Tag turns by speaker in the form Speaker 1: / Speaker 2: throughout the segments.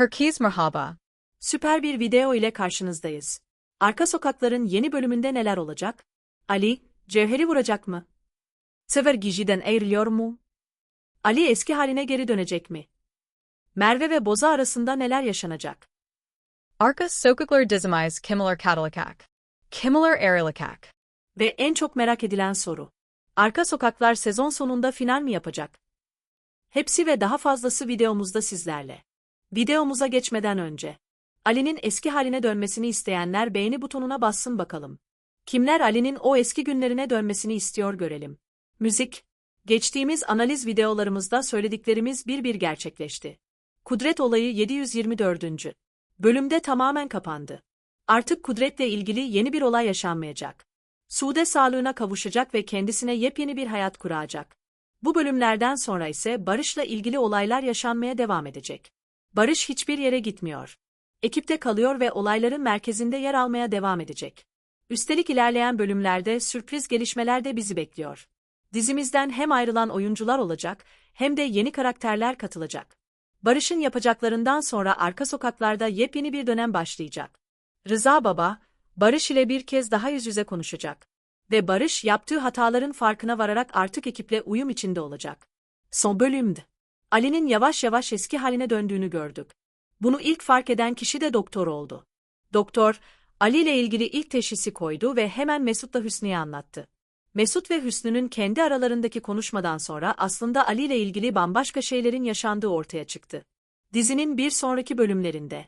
Speaker 1: Herkes merhaba.
Speaker 2: Süper bir video ile karşınızdayız. Arka Sokaklar'ın yeni bölümünde neler olacak? Ali, Cevher'i vuracak mı? Sever Gigi'den ayrılıyor mu? Ali eski haline geri dönecek mi? Merve ve Boza arasında neler yaşanacak?
Speaker 1: Arka sokaklar dizimiz kimiler katalikak. Kimiler erilikak.
Speaker 2: Ve en çok merak edilen soru. Arka Sokaklar sezon sonunda final mi yapacak? Hepsi ve daha fazlası videomuzda sizlerle. Videomuza geçmeden önce. Ali'nin eski haline dönmesini isteyenler beğeni butonuna bassın bakalım. Kimler Ali'nin o eski günlerine dönmesini istiyor görelim. Müzik. Geçtiğimiz analiz videolarımızda söylediklerimiz bir bir gerçekleşti. Kudret olayı 724. bölümde tamamen kapandı. Artık Kudret'le ilgili yeni bir olay yaşanmayacak. Sude sağlığına kavuşacak ve kendisine yepyeni bir hayat kuracak. Bu bölümlerden sonra ise Barış'la ilgili olaylar yaşanmaya devam edecek. Barış hiçbir yere gitmiyor. Ekipte kalıyor ve olayların merkezinde yer almaya devam edecek. Üstelik ilerleyen bölümlerde sürpriz gelişmeler de bizi bekliyor. Dizimizden hem ayrılan oyuncular olacak hem de yeni karakterler katılacak. Barış'ın yapacaklarından sonra arka sokaklarda yepyeni bir dönem başlayacak. Rıza Baba, Barış ile bir kez daha yüz yüze konuşacak. Ve Barış yaptığı hataların farkına vararak artık ekiple uyum içinde olacak. Son bölümdü. Ali'nin yavaş yavaş eski haline döndüğünü gördük. Bunu ilk fark eden kişi de doktor oldu. Doktor, Ali ile ilgili ilk teşhisi koydu ve hemen Mesut'la Hüsnü'ye anlattı. Mesut ve Hüsnü'nün kendi aralarındaki konuşmadan sonra aslında Ali ile ilgili bambaşka şeylerin yaşandığı ortaya çıktı. Dizinin bir sonraki bölümlerinde.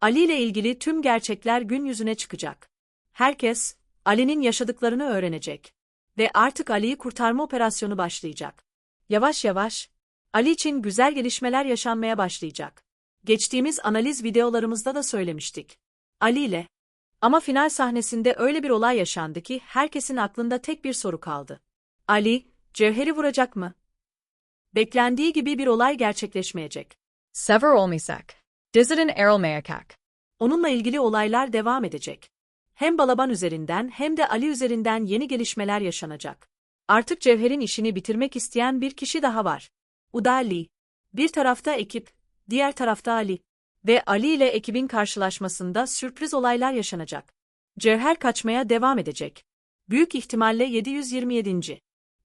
Speaker 2: Ali ile ilgili tüm gerçekler gün yüzüne çıkacak. Herkes, Ali'nin yaşadıklarını öğrenecek. Ve artık Ali'yi kurtarma operasyonu başlayacak. Yavaş yavaş, Ali için güzel gelişmeler yaşanmaya başlayacak. Geçtiğimiz analiz videolarımızda da söylemiştik. Ali ile. Ama final sahnesinde öyle bir olay yaşandı ki herkesin aklında tek bir soru kaldı. Ali, Cevher'i vuracak mı? Beklendiği gibi bir olay gerçekleşmeyecek.
Speaker 1: Sever olmayacak. Diziden ayrılmayacak.
Speaker 2: Onunla ilgili olaylar devam edecek. Hem Balaban üzerinden hem de Ali üzerinden yeni gelişmeler yaşanacak. Artık Cevher'in işini bitirmek isteyen bir kişi daha var. O da Ali. Bir tarafta ekip, diğer tarafta Ali. Ve Ali ile ekibin karşılaşmasında sürpriz olaylar yaşanacak. Cevher kaçmaya devam edecek. Büyük ihtimalle 727.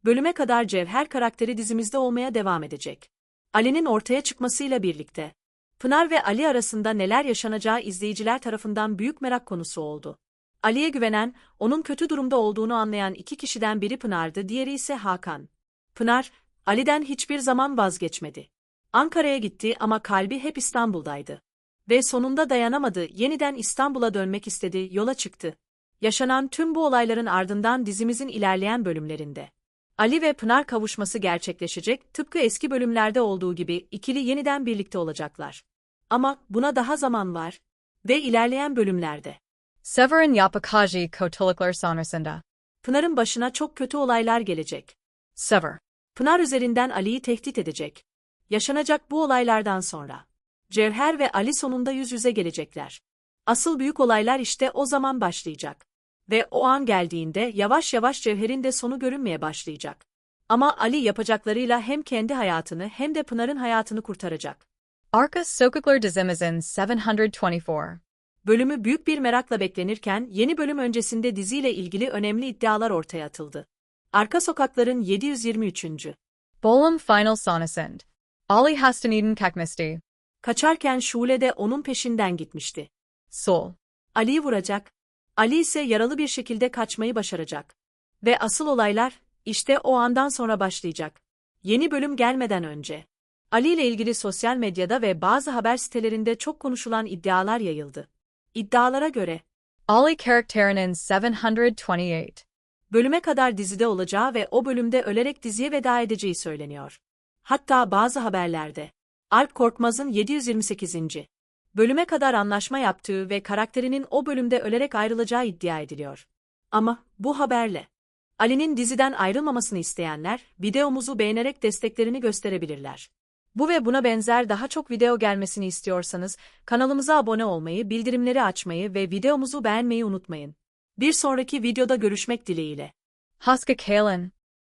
Speaker 2: bölüme kadar Cevher karakteri dizimizde olmaya devam edecek. Ali'nin ortaya çıkmasıyla birlikte. Pınar ve Ali arasında neler yaşanacağı izleyiciler tarafından büyük merak konusu oldu. Ali'ye güvenen, onun kötü durumda olduğunu anlayan iki kişiden biri Pınar'dı, diğeri ise Hakan. Pınar, Ali'den hiçbir zaman vazgeçmedi. Ankara'ya gitti ama kalbi hep İstanbul'daydı. Ve sonunda dayanamadı, yeniden İstanbul'a dönmek istedi, yola çıktı. Yaşanan tüm bu olayların ardından dizimizin ilerleyen bölümlerinde. Ali ve Pınar kavuşması gerçekleşecek, tıpkı eski bölümlerde olduğu gibi ikili yeniden birlikte olacaklar. Ama buna daha zaman var. Ve ilerleyen bölümlerde.
Speaker 1: Severin yapakaji kötülükler sonrasında.
Speaker 2: Pınar'ın başına çok kötü olaylar gelecek.
Speaker 1: Sever.
Speaker 2: Pınar üzerinden Ali'yi tehdit edecek. Yaşanacak bu olaylardan sonra. Cevher ve Ali sonunda yüz yüze gelecekler. Asıl büyük olaylar işte o zaman başlayacak. Ve o an geldiğinde yavaş yavaş Cevher'in de sonu görünmeye başlayacak. Ama Ali yapacaklarıyla hem kendi hayatını hem de Pınar'ın hayatını kurtaracak.
Speaker 1: Arka sokaklar dizimizin 724.
Speaker 2: Bölümü büyük bir merakla beklenirken yeni bölüm öncesinde diziyle ilgili önemli iddialar ortaya atıldı. Arka Sokaklar'ın 723.
Speaker 1: Bölüm final sonrasında. Ali hastaneden kalkmıştı.
Speaker 2: Kaçarken Şule de onun peşinden gitmişti.
Speaker 1: Sol.
Speaker 2: Ali'yi vuracak. Ali ise yaralı bir şekilde kaçmayı başaracak. Ve asıl olaylar işte o andan sonra başlayacak. Yeni bölüm gelmeden önce. Ali ile ilgili sosyal medyada ve bazı haber sitelerinde çok konuşulan iddialar yayıldı. İddialara göre
Speaker 1: Ali karakterinin 728.
Speaker 2: bölüme kadar dizide olacağı ve o bölümde ölerek diziye veda edeceği söyleniyor. Hatta bazı haberlerde Alp Korkmaz'ın 728. bölüme kadar anlaşma yaptığı ve karakterinin o bölümde ölerek ayrılacağı iddia ediliyor. Ama bu haberle Ali'nin diziden ayrılmamasını isteyenler videomuzu beğenerek desteklerini gösterebilirler. Bu ve buna benzer daha çok video gelmesini istiyorsanız kanalımıza abone olmayı, bildirimleri açmayı ve videomuzu beğenmeyi unutmayın. Bir sonraki videoda görüşmek dileğiyle.
Speaker 1: Haska Kalen.